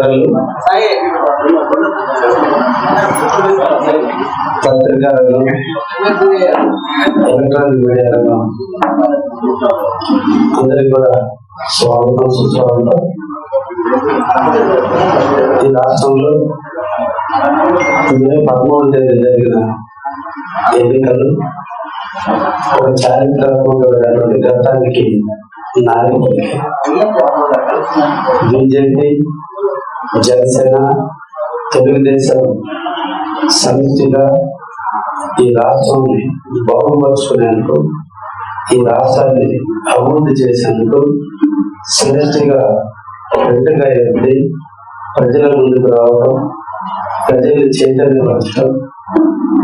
పత్రికారులు పత్రికారులు electronic media రంగం అందరికి కూడా స్వాగతం సుస్వాగతం ఈ రాష్ట్రంలో మే పదమూడు తేదీ జరిగిన ఎన్నికలు ఒక చారిత్రాత్మకమైనటువంటి గతానికి నాయకుడికి బీజేపీ జనసేన తెలుగుదేశం సమితిగా ఈ రాష్ట్రాన్ని బాగుపరుచుకునేందుకు ఈ రాష్ట్రాన్ని అభివృద్ధి చేసేందుకు సమిష్టిగా రెండుగా ఎత్తి ప్రజల ముందుకు రావడం ప్రజలు చైతన్యపరచడం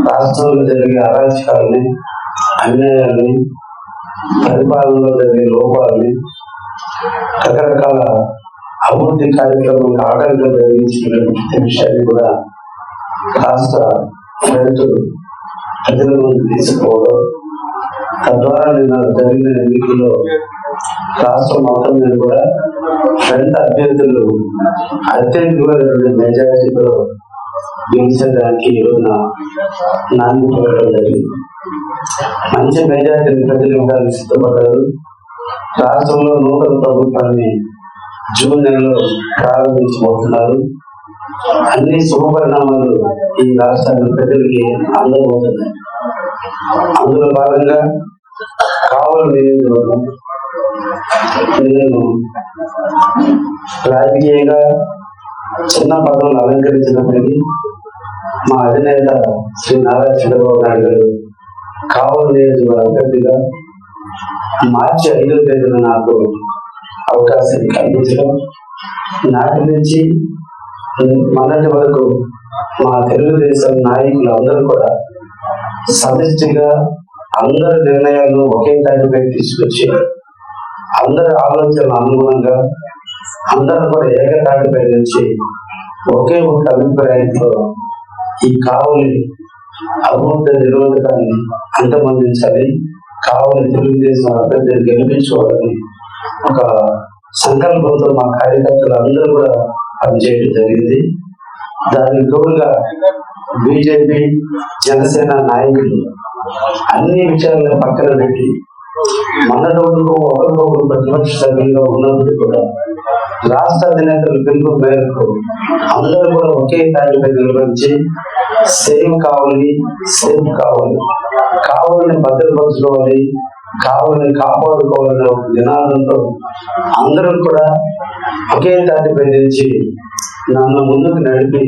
రాష్ట్రంలో జరిగే అరాచకాలని అన్యాయాన్ని పరిపాలనలో జరిగే లోపాలని రకరకాల అభివృద్ధి కార్యక్రమం ఆటంకం కలిగించినటువంటి విషయాన్ని కూడా కాస్త రైతులు ప్రజల ముందు తీసుకోవడం. తద్వారా నిన్న జరిగిన ఎన్నికల్లో రాష్ట్ర మొత్తం మీద కూడా రెండు అభ్యర్థులు అత్యధికమైనటువంటి మెజారిటీతో గెలిచడానికి ఈ రోజున నాంది పడడం జరిగింది. మంచి మెజారిటీ ప్రజలు ఇవ్వడానికి సిద్ధపడ్డారు. రాష్ట్రంలో నూతన ప్రభుత్వాన్ని జూన్ నెలలో ప్రారంభించబోతున్నారు. అన్ని శుభ పరిణామాలు ఈ రాష్ట్రాన్ని ప్రజలకి అందబోతున్నాయి. అందులో భాగంగా కావలి నియోజకవర్గం. నేను రాజకీయంగా చిన్న పదవులు అలంకరించినప్పటికీ మా అధినేత శ్రీ నారా చంద్రబాబు నాయుడు గారు కావలి నియోజకవర్గ అభ్యర్థిగా మార్చి ఐదో తేదీన నాకు అవకాశం కల్పించడం. నాటి నుంచి మొన్నటి వరకు మా తెలుగుదేశం నాయకులు అందరూ కూడా సమిష్టిగా అందరి నిర్ణయాలను ఒకే దాటిపై తీసుకొచ్చి అందరి ఆలోచనలు అనుగుణంగా అందరూ కూడా ఏకతాటిపై నుంచి ఒకే ఒక అభిప్రాయంతో ఈ కావలి అభివృద్ధి నిరోధకాన్ని అంతమందించాలి. కావలి తెలుగుదేశం అభ్యర్థిని గెలిపించుకోవాలని ఒక సంకల్పంతో మా కార్యకర్తలు అందరూ కూడా పనిచేయడం జరిగింది. దానికి తోడుగా బీజేపీ జనసేన నాయకులు అన్ని విషయాలను పక్కన పెట్టి మన వరకు ఒకరికొకరు ప్రతిపక్ష సభ్యులుగా ఉన్నప్పటికీ కూడా రాష్ట్ర అధినేతల పిలుపు మేరకు అందరూ కూడా ఒకే తాటిపై నిలబడించి సేమ్ కావాలి సేమ్ కావాలి. కావాలని భద్రపరచుకోవాలి కావాలని కాపాడుకోవాలనే ఒక నినాదంతో అందరూ కూడా ఒకే తాటిపై నిలిచి నన్ను ముందుకు నడిపి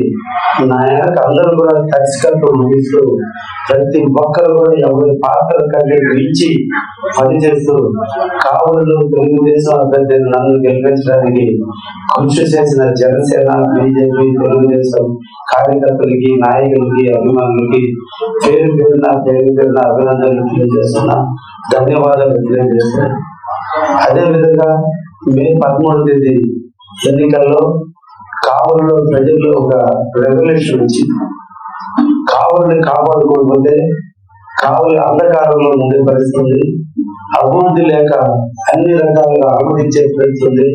నా వెనక అందరూ కూడా ఖచ్చితంగా ముగిస్తూ ప్రతి ఒక్కరు కూడా ఎవరి పాత్ర కంటే ఇచ్చి పనిచేస్తూ కావులు తెలుగుదేశం అభ్యర్థిని నన్ను గెలిపించడానికి కృషి చేసిన జనసేన బీజేపీ తెలుగుదేశం కార్యకర్తలకి నాయకులకి అభిమానులకి పేరు పేరున పేరు పేరున అభినందనలు తెలియజేస్తున్నా. ధన్యవాదాలు తెలియజేస్తున్నా. అదే విధంగా మే పదమూడు తేదీ ఎన్నికల్లో కావలిలో ప్రజల్లో ఒక రెవల్యూషన్ వచ్చింది. కావలిని కాపాడుకోకపోతే కావలి అంధకారంలో ఉండే పరిస్థితుంది అభివృద్ధి లేక అన్ని రకాలుగా అనుమతించే పరిస్థితుంది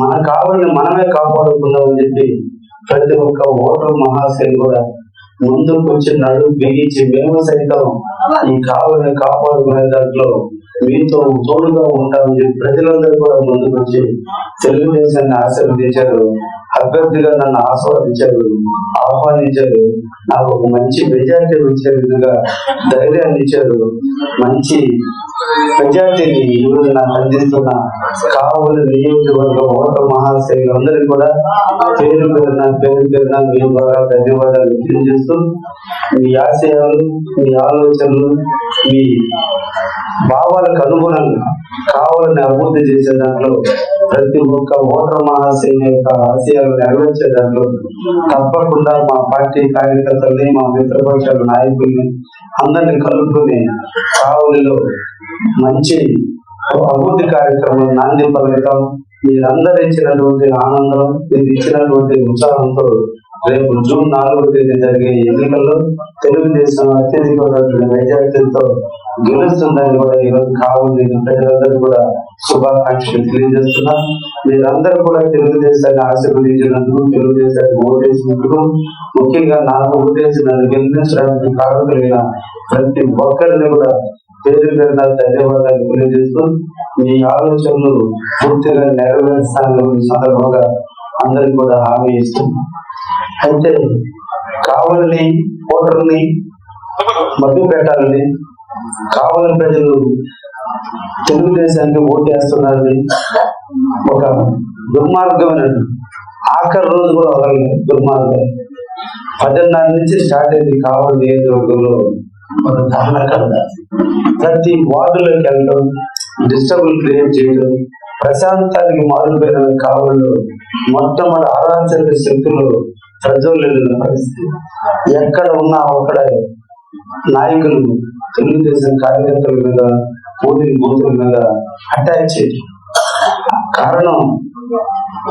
మన కావలిని మనమే కాపాడుకుందామని చెప్పి ప్రతి ఒక్క ఓటర్ మహాశైలి కూడా ముందుకు వచ్చి నడు బిగించి మేము సైతం ఈ కావలిని కాపాడుకునే దాంట్లో మీతో తోడుగా ఉంటామని చెప్పి ప్రజలందరూ కూడా ముందుకు వచ్చి తెలుగుదేశాన్ని ఆశీర్వదించారు. అభ్యర్థిగా నన్ను ఆస్వాదించారు ఆహ్వానించారు నాకు ఒక మంచి మెజార్టీ వచ్చే విధంగా ధైర్యాన్ని ఇచ్చారు. మంచి మెజార్టీని ఈరోజు నాకు అందిస్తున్న కావులు నియోజకవర్గం ఓటర్ మహాశైలు అందరికీ కూడా పేరు పేరున పేరు పేరున మీ ద్వారా ధన్యవాదాలు తెలియజేస్తూ మీ ఆశయాలు మీ ఆలోచనలు మీ భావాలకు అనుగుణంగా కావాలని అభివృద్ధి చేసే దాంట్లో ప్రతి ఒక్క ఓటర్ మహాశైలి యొక్క ఆశయాలు నెరవేర్చే దాంట్లో తప్పకుండా మా పార్టీ కార్యకర్తల్ని మా మిత్రపక్షాల నాయకుల్ని అందరిని కలుపుకుని కావలిలో మంచి అభివృద్ధి కార్యక్రమం నాంది పలకటం మీరందరూ ఇచ్చినటువంటి ఆనందం మీరు ఇచ్చినటువంటి ఉత్సాహంతో రేపు జూన్ నాలుగో తేదీ జరిగే ఎన్నికల్లో తెలుగుదేశం అత్యధికమైనటువంటి మెజార్టీతో గెలుస్తుందని కూడా ఈరోజు కావాలి ప్రజలందరూ కూడా శుభాకాంక్షలు తెలియజేస్తున్నా. మీరందరూ కూడా తెలుగుదేశాన్ని ఆశీర్వదించినందుకు తెలుగుదేశాన్ని ఓటేసినందుకు ముఖ్యంగా నాకు ఓటేసి నన్ను గెలిపించడానికి కారకులైన ప్రతి ఒక్కరిని కూడా పేరు పేరున ధన్యవాదాలు తెలియజేస్తూ మీ ఆలోచనలు పూర్తిగా నెరవేర్చాలని సందర్భంగా అందరికి కూడా హామీ ఇస్తున్నాం. అయితే కావాలని ఓటర్ని మధ్య పెట్టాలని కావాలని ప్రజలు తెలుగుదేశానికి ఓటేస్తున్నారని ఒక దుర్మార్గమైన ఆఖరి రోజు కూడా ఒక దుర్మార్గం. పదిన్నర నుంచి స్టార్ట్ అయింది కావాలి నియోజకవర్గంలో ఒక దహనకరణ ప్రతి వార్డులోకి వెళ్ళడం డిస్టర్బుల్ క్రియేట్ చేయడం ప్రశాంతానికి మారిపోయిన మొత్తం మొట్టమొదటి అరాచక శక్తులు ప్రజ్వలిల్లిన పరిస్థితి. ఎక్కడ ఉన్నా అక్కడ నాయకులు తెలుగుదేశం కార్యకర్తల మీద పోలింగ్ బూతుల మీద అటాక్ చేయడం కారణం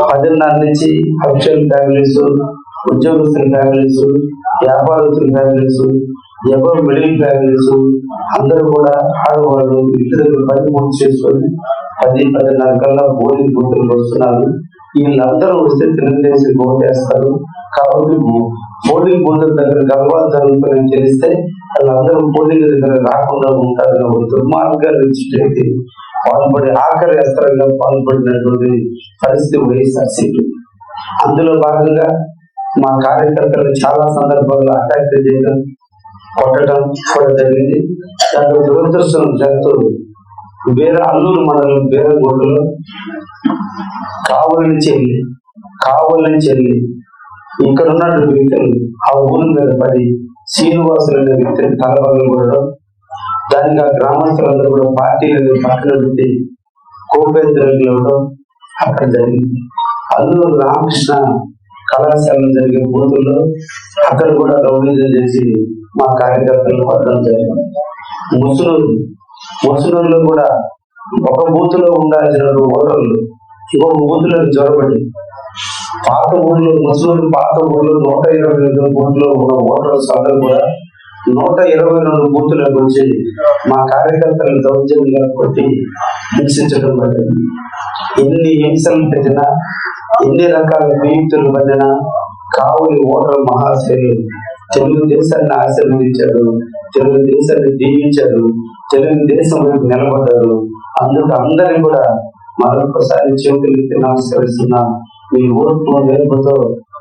పదిన్నర నుంచి అఫిషియల్ ఫ్యామిలీస్ ఉద్యోగస్తుల ఫ్యామిలీస్ వ్యాపారస్తుల ఫ్యామిలీస్ ఎవరు మిడిల్ ఫ్యామిలీస్ అందరూ కూడా ఆడవాళ్ళు ఇంటి దగ్గర పని పూర్తి చేసుకొని పది పదిన్నర కల్లా పోలింగ్ బూతులు వస్తున్నారు. వీళ్ళందరూ వస్తే తెలుగుదేశం ఓటేస్తారు. కాబట్టి పోలింగ్ బూతుల దగ్గర గర్వాలు జరుగుతుందని తెలిస్తే వాళ్ళందరూ పోలింగ్ రాకుండా ఉంటారని ఒక దుర్మార్గాలు ఇచ్చేది పాల్పడి ఆఖరి అస్త్రంగా పాల్పడినటువంటి పరిస్థితి వైఎస్ఆర్సీపీ అందులో భాగంగా మా కార్యకర్తలు చాలా సందర్భాల్లో అటాక్ చేయడం కొట్టడం కూడా జరిగింది దాంట్లో దురదృష్టం జరుగుతూ వేరే అల్లూరు మండలం బేరగొడ్డులో కావలని చెల్లి నుంచి చెల్లి ఇక్కడ ఉన్నటువంటి వ్యక్తులు ఆ ఊరి మీద పడి శ్రీనివాసులు అనే వ్యక్తిని తలబగలు దానికి ఆ గ్రామస్తులందరూ కూడా పార్టీలను పక్కన పెట్టి కోపేంద్రులు ఇవ్వడం అక్కడ జరిగింది. అల్లూరు రామకృష్ణ కళాశాలలో జరిగే బూతుల్లో అక్కడ కూడా రౌడీజం చేసి మా కార్యకర్తలు పట్టడం జరిగింది. ముసునూరు ముసలిలో కూడా ఒక బూత్లో ఉండాల్సిన ఓటర్లు ఇంకొక బూత్లో జ్వరపడి పాత ఊళ్ళో ముస్లిం పాత ఊళ్ళో నూట ఇరవై రెండు బూత్లో ఉన్న ఓటర్ల అందరూ కూడా నూట ఇరవై రెండు బూతులకు వచ్చి మా కార్యకర్తలను దౌర్జన్యంగా కొట్టి హింసించడం జరిగింది ఎన్ని హింసలు పెట్టినా ఎన్ని రకాల నియుక్తులు పడినా కావులి ఓటర్ మహాశైలు తెలుగుదేశాన్ని ఆశీర్వదించారు తెలుగుదేశాన్ని దీవించారు తెలుగుదేశం వైపు నిలబడ్డారు అందుకు అందరినీ కూడా మరొకసారి చేతులెత్తి నమస్కరిస్తున్నాను మీ ఓర్పు నేర్పుతో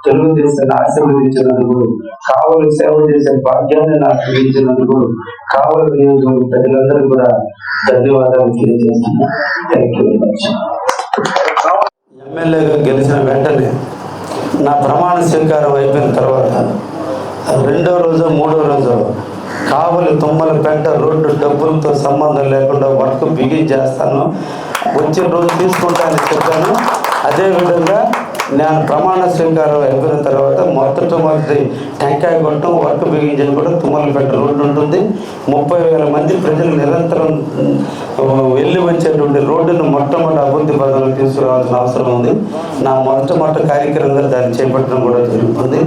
తెలుగుదేశాన్ని ఆశీర్వదించినందుకు కావలి సేవ చేసే భాగ్యాన్ని నాకు అందించినందుకు కావలి నియోజకవర్గ ప్రజలందరూ కూడా ధన్యవాదాలు తెలియజేస్తున్నా థ్యాంక్ యూ వెరీ మచ్ ఎమ్మెల్యేగా గెలిచిన వెంటనే నా ప్రమాణ స్వీకారం అయిపోయిన తర్వాత రెండో రోజు మూడో రోజు కావలి తుమ్మల పెంట రోడ్డు డబ్బులతో సంబంధం లేకుండా వర్క్ బిగిన్ చేస్తాను. వచ్చిన రోజు తీసుకుంటానని చెప్పాను. అదేవిధంగా నేను ప్రమాణ స్వీకారం అయిపోయిన తర్వాత మొదటి మొదటి టెంకాయ కొట్టడం వర్క్ బిగించడం కూడా తుమ్మలపేట రోడ్డు ఉంటుంది. ముప్పై వేల మంది ప్రజలు నిరంతరం వెళ్ళి వచ్చేటువంటి రోడ్డును మొట్టమొదటి అభివృద్ధి పదంలో తీసుకురావాల్సిన అవసరం ఉంది. నా మొట్టమొదటి కార్యక్రమంగా దాన్ని చేపట్టడం కూడా జరుగుతుంది.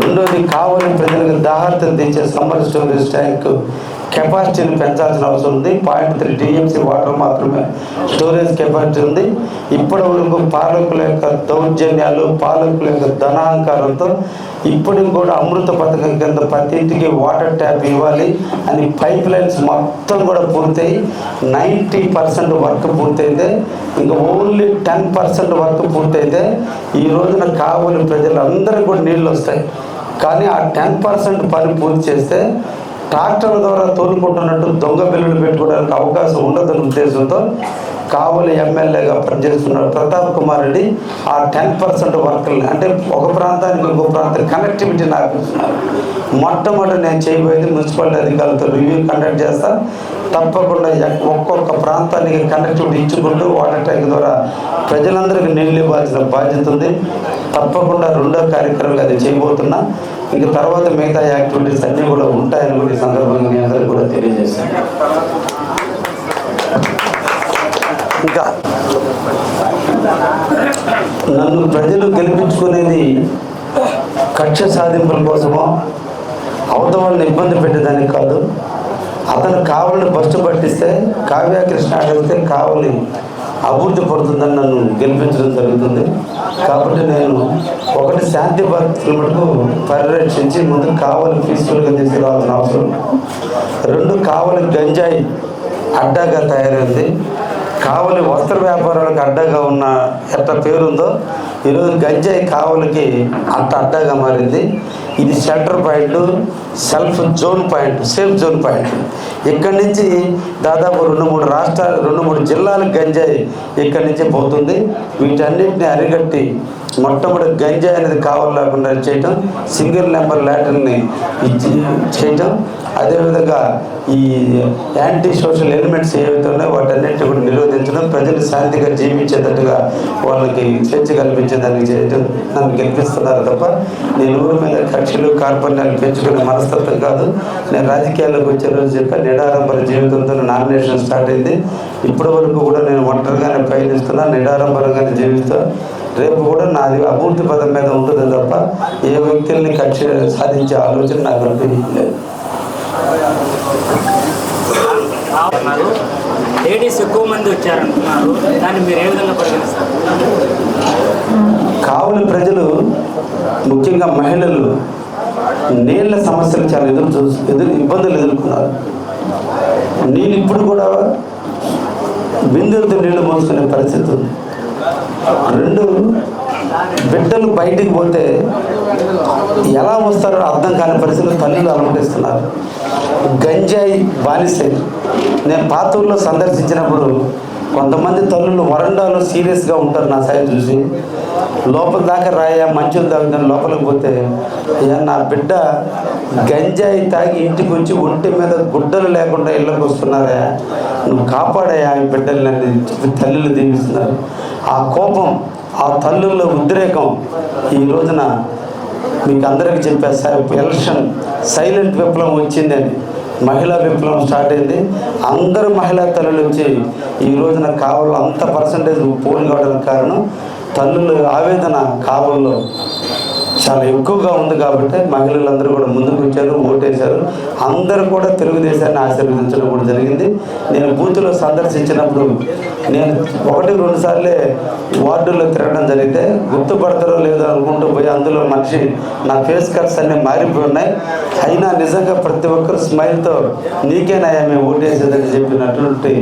రెండోది కావలి ప్రజలకు దాహార్తం తెచ్చే సమ్మర్ స్టోరేజ్ ట్యాంక్ కెపాసిటీని పెంచాల్సిన అవసరం ఉంది. పాయింట్ త్రీ టీఎంసీ వాటర్ మాత్రమే. స్టోరేజ్ కెపాసిటీ ఉంది. ఇప్పటి వరకు పాలకుల యొక్క దౌర్జన్యాలు పాలకుల యొక్క ధనాహంకారంతో ఇప్పుడు కూడా అమృత పథకం కింద ప్రతి ఇంటికి వాటర్ ట్యాప్ ఇవ్వాలి అని పైప్ లైన్స్ మొత్తం కూడా పూర్తయి నైంటీ పర్సెంట్ వర్క్ పూర్తయితే ఇంకా ఓన్లీ టెన్ పర్సెంట్ వర్క్ పూర్తయితే ఈ రోజున కావలి ప్రజలందరికీ కూడా నీళ్ళు వస్తాయి. కానీ ఆ టెన్ పర్సెంట్ పని పూర్తి చేస్తే ట్రాక్టర్ల ద్వారా తోలుకుంటున్నట్టు దొంగ బిల్లులు పెట్టుకోవడానికి అవకాశం ఉండదన్న ఉద్దేశంతో కావలి ఎమ్మెల్యేగా పనిచేస్తున్న ప్రతాప్ కుమార్ రెడ్డి ఆ టెన్ పర్సెంట్ వర్క్ని అంటే ఒక ప్రాంతానికి ఇంకో ప్రాంతం కనెక్టివిటీ నాకు మొట్టమొదటి నేను చేయబోయేది మున్సిపాలిటీ అధికారులతో రివ్యూ కండక్ట్ చేస్తా. తప్పకుండా ఒక్కొక్క ప్రాంతానికి కనెక్టివిటీ ఇచ్చుకుంటూ వాటర్ ట్యాంక్ ద్వారా ప్రజలందరికీ నీళ్ళు ఇవ్వాల్సిన బాధ్యత ఉంది. తప్పకుండా రెండో కార్యక్రమంగా అది చేయబోతున్నా. ఇక తర్వాత మిగతా యాక్టివిటీస్ అన్నీ కూడా ఉంటాయని కూడా ఈ సందర్భంగా మీ అందరికీ కూడా తెలియజేశాను. ఇంకా నన్ను ప్రజలు గెలిపించుకునేది కక్ష సాధింపుల కోసమో అవతల వాళ్ళని ఇబ్బంది పెట్టేదానికి కాదు. అతను కావాలని బస్సు పట్టిస్తే కావ్య కృష్ణ అడిగితే కావలి అభివృద్ధి పడుతుందని నన్ను గెలిపించడం జరుగుతుంది. కాబట్టి నేను ఒకటి శాంతి భక్తులు మటుకు పరిరక్షించి ముందు కావలి పీస్ఫుల్గా తీసుకురావాల్సిన అవసరం రెండు కావలి గంజాయి అడ్డాగా తయారైంది. కావలి వస్త్ర వ్యాపారాలకు అడ్డాగా ఉన్న ఎట్ట పేరుందో ఈరోజు గంజాయి కావలికి అంత అడ్డాగా మారింది. ఇది centre point self zone point safe zone point ఇక్కడి నుంచి దాదాపు రెండు మూడు రాష్ట్రాలు రెండు మూడు జిల్లాలకు గంజాయి ఇక్కడి నుంచి పోతుంది. వీటన్నిటిని అరిగట్టి మొట్టమొదటి గంజాయి అనేది కావాలి లేకుండా చేయటం సింగిల్ నెంబర్ ల్యాటర్ని ఇచ్చి చేయటం. అదేవిధంగా ఈ యాంటీ సోషల్ ఎలిమెంట్స్ ఏవైతే ఉన్నాయో వాటన్నిటిని కూడా నిరోధించడం ప్రజలు శాంతిగా జీవించేటట్టుగా వాళ్ళకి స్వేచ్ఛ కల్పించేదానికి చేయడం నన్ను గెలిపిస్తున్నారు తప్ప నేను ఊరి మీద కక్షలు కార్పణ్యాలు పెంచుకునే మనస్తత్వం కాదు. నేను రాజకీయాల్లోకి వచ్చే రోజు చెప్పి నిడారంభర జీవితంతో నామినేషన్ స్టార్ట్ అయింది. ఇప్పటి వరకు కూడా నేను ఒంటరిగానే పయనిస్తున్నా నిడారంభరంగానే జీవిస్తా. రేపు కూడా నాది అభివృద్ధి పదం మీద ఉంటుంది తప్ప ఏ వ్యక్తుల్ని కక్ష సాధించే ఆలోచన నాకు అనిపించలేదు. లేడీస్ ఎక్కువ మంది వచ్చారంటున్నారు దాన్ని మీరు ఏ విధంగా పరిగణిస్తారు? కావలి ప్రజలు ముఖ్యంగా మహిళలు నీళ్ళ సమస్యలు చాలా ఎదురు చూ ఎదురు ఇబ్బందులు ఎదుర్కొన్నారు. నేను ఇప్పుడు కూడా బిందెలతో నీళ్ళు మోసుకునే పరిస్థితి ఉంది. రెండు బిడ్డలు బయటికి పోతే ఎలా వస్తారో అర్థం కాని పరిస్థితులు తల్లులు అలమటిస్తున్నారు. గంజాయి బానిసే. నేను పాతూరులో సందర్శించినప్పుడు కొంతమంది తల్లులు వరండాలో సీరియస్గా ఉంటారు నా సైడ్ చూసి. లోపల దాకా రాయా మంచులు తాగుతాను లోపలికి పోతే నా బిడ్డ గంజాయి తాగి ఇంటికి వచ్చి ఒంటి మీద గుడ్డలు లేకుండా ఇళ్ళకి వస్తున్నారా. నువ్వు కాపాడాయా ఈ బిడ్డలని చెప్పి తల్లులు దీవిస్తున్నారు. ఆ కోపం ఆ తల్లుల ఉద్రేకం ఈ రోజున మీకు అందరికీ చెప్పే ఎలక్షన్ సైలెంట్ విప్లవం వచ్చిందని మహిళా విప్లవం స్టార్ట్ అయింది. అందరు మహిళా తల్లులు వచ్చి ఈ రోజున కావల్లో అంత పర్సంటేజ్ పోలింగ్ కావడానికి కారణం తల్లుల ఆవేదన కావల్లో. చాలా ఎక్కువగా ఉంది కాబట్టి మహిళలందరూ కూడా ముందుకు వచ్చారు ఓటేశారు. అందరూ కూడా తెలుగుదేశాన్ని ఆశీర్వదించడం కూడా జరిగింది. నేను బూత్లో సందర్శించినప్పుడు నేను ఒకటి రెండు సార్లే వార్డుల్లో తిరగడం జరిగితే గుర్తుపడతారో లేదో అనుకుంటూ పోయి అందులో మనిషి నా ఫేస్ కట్స్ అన్నీ మారిపోయి ఉన్నాయి. అయినా నిజంగా ప్రతి ఒక్కరు స్మైల్తో నీకేనాయా మేము ఓటేసేదని చెప్పినటువంటి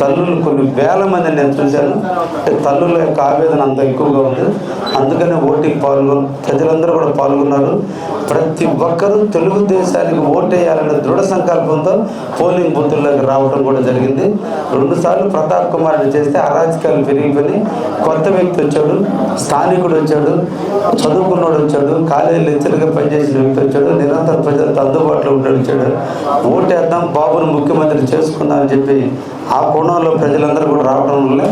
తల్లులు కొన్ని వేల మంది నేను చూశాను. అంటే తల్లుల యొక్క ఆవేదన అంత ఎక్కువగా ఉంది. అందుకనే ఓటింగ్ పాల్గొని ప్రజలందరూ కూడా పాల్గొన్నారు. ప్రతి ఒక్కరూ తెలుగుదేశానికి ఓటేయాలనే దృఢ సంకల్పంతో పోలింగ్ బూతుల్లోకి రావడం కూడా జరిగింది. రెండుసార్లు ప్రతాప్ కుమార్ చేస్తే అరాజకాలు పెరిగిపోయి కొత్త వ్యక్తి వచ్చాడు స్థానికుడు వచ్చాడు చదువుకున్నాడు వచ్చాడు కాలేజీ లెక్చర్గా పనిచేసిన వ్యక్తి వచ్చాడు నిరంతరం ప్రజలతో అందుబాటులో ఉంటాడు వచ్చాడు. ఓటేద్దాం బాబును ముఖ్యమంత్రి చేసుకుందామని చెప్పి ఆ కోణంలో ప్రజలందరూ కూడా రావడం వల్ల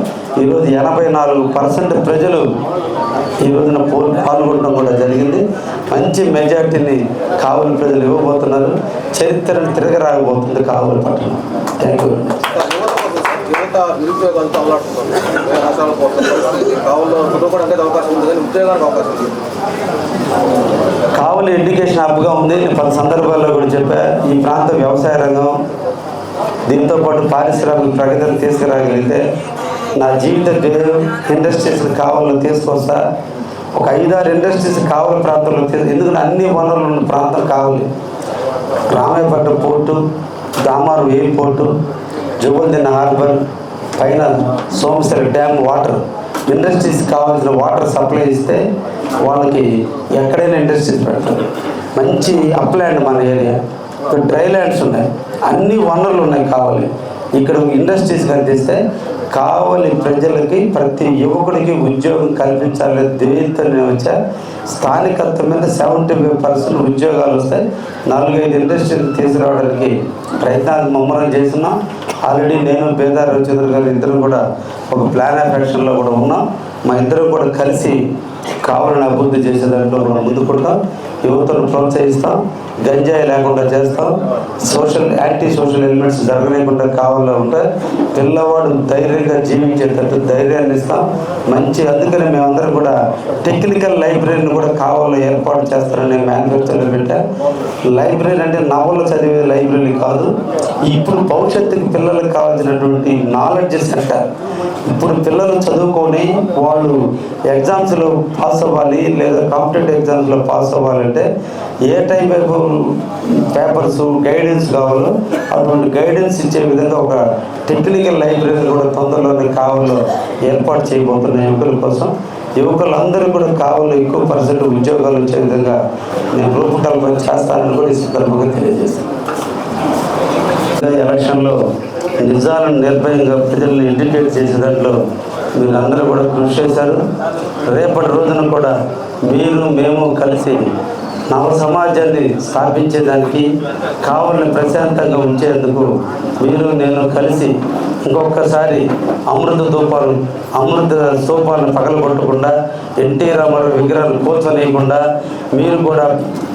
ఈరోజు ఎనభై నాలుగు పర్సెంట్ ప్రజలు ఈ రోజున పాల్గొనడం కూడా జరిగింది. మంచి మెజార్టీని కావలి ప్రజలు ఇవ్వబోతున్నారు. చరిత్రను తిరగరాగబోతుంది కావలి పట్టణం. థ్యాంక్ యూ కావలి ఎడ్యుకేషన్ హబ్గా ఉంది. నేను పలు సందర్భాల్లో కూడా చెప్పా. ఈ ప్రాంత వ్యవసాయ రంగం దీంతో పాటు పారిశ్రామిక ప్రగతిని తీసుకురాగలిగితే నా జీవిత ఇండస్ట్రీస్ కావాలని తీసుకొస్తా. ఒక ఐదారు ఇండస్ట్రీస్ కావాలి ప్రాంతంలో ఎందుకంటే అన్ని వనరులు ఉన్న ప్రాంతం కావాలి. Ramayapatnam port Damaram airport Jubaldinna harbour పైన సోమసర డ్యామ్ వాటర్. ఇండస్ట్రీస్ కావాల్సిన వాటర్ సప్లై ఇస్తే వాళ్ళకి ఎక్కడైనా ఇండస్ట్రీస్ పెడతారు. మంచి అప్లాండ్ మన ఏరియా. ఇక్కడ డ్రై ల్యాండ్స్ ఉన్నాయి. అన్ని వనరులు ఉన్నాయి కావాలి. ఇక్కడ ఇండస్ట్రీస్ కనిపిస్తే కావలి ప్రజలకి ప్రతి యువకుడికి ఉద్యోగం కల్పించాలనే ధ్యేయంతో వచ్చా. స్థానికత్వం మీద సెవెంటీ ఫైవ్ పర్సెంట్ ఉద్యోగాలు వస్తాయి. నాలుగైదు ఇండస్ట్రీలు తీసుకురావడానికి ప్రయత్నాలు ముమ్మరం చేస్తున్నాం. ఆల్రెడీ నేను బేదార్ రవిచంద్ర గారు ఇద్దరు కూడా ఒక ప్లాన్ ఆఫ్ యాక్షన్లో కూడా ఉన్నాం. మా ఇద్దరు కూడా కలిసి కావాలని అభివృద్ధి చేసే దాంట్లో మనం ముందుకుంటాం యువతను ప్రోత్సహిస్తాం. గంజాయి లేకుండా చేస్తాం. సోషల్ యాంటీ సోషల్ ఎలిమెంట్స్ జరగలేకుండా కావాలా ఉంటే పిల్లవాడు ధైర్యంగా జీవించేటట్టు ధైర్యాన్ని ఇస్తాం. మంచి అందుకని మేమందరం కూడా టెక్నికల్ లైబ్రరీని కూడా కావాలో ఏర్పాటు చేస్తారని మేనిఫెస్టోలో పెట్టా. లైబ్రరీ అంటే నవలు చదివే లైబ్రరీ కాదు. ఇప్పుడు భవిష్యత్తుకి పిల్లలకు కావాల్సినటువంటి నాలెడ్జ్ సెంటర్ ఇప్పుడు పిల్లలు చదువుకొని వాళ్ళు ఎగ్జామ్స్లో పాస్ అవ్వాలి లేదా కాంపిటేటివ్ ఎగ్జామ్స్లో పాస్ అవ్వాలంటే ఏ టైం వైపు పేపర్స్ గైడెన్స్ కావాలో అటువంటి గైడెన్స్ ఇచ్చే విధంగా ఒక టెక్నికల్ లైబ్రరీ కూడా తొందరలోనే కావాలో ఏర్పాటు చేయబోతున్న యువకుల కోసం. యువకులందరూ కూడా కావాలో ఎక్కువ పర్సెంట్ ఉద్యోగాలు వచ్చే విధంగా నేను రూపకల్పన చేస్తానని కూడా ఈ సందర్భంగా తెలియజేస్తాను. ఎలక్షన్లో నిజాలను నిర్భయంగా ప్రజల్ని ఇండికేట్ చేసే దాంట్లో మీరు అందరూ కూడా కృషి చేశారు. రేపటి రోజున కూడా మీరు మేము కలిసి నవ సమాజాన్ని స్థాపించేదానికి కావాలని ప్రశాంతంగా ఉంచేందుకు మీరు నేను కలిసి ఇంకొకసారి అమృత ధూపాలు అమృత స్థూపాలను పగలగొట్టకుండా ఎన్టీ రామారావు విగ్రహాలు కూర్చొనియకుండా మీరు కూడా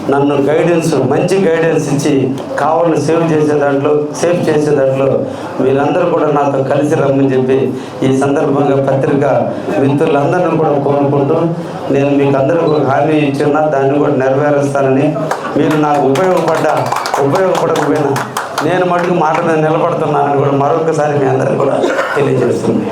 నన్ను గైడెన్స్ మంచి గైడెన్స్ ఇచ్చి కావాలని సేవ్ చేసే దాంట్లో సేవ్ చేసే దాంట్లో మీరందరూ కూడా నాతో కలిసి రమ్మని చెప్పి ఈ సందర్భంగా పత్రిక మిత్రులందరినీ కూడా కోరుకుంటూ నేను మీకు అందరికీ హామీ ఇచ్చిన దాన్ని కూడా నెరవేరుస్తానని మీరు నాకు ఉపయోగపడ్డ ఉపయోగపడకపోయినా నేను మటుకు మాట మీద నిలబడుతున్నానని కూడా మరొకసారి మీ అందరికీ కూడా తెలియజేస్తుంది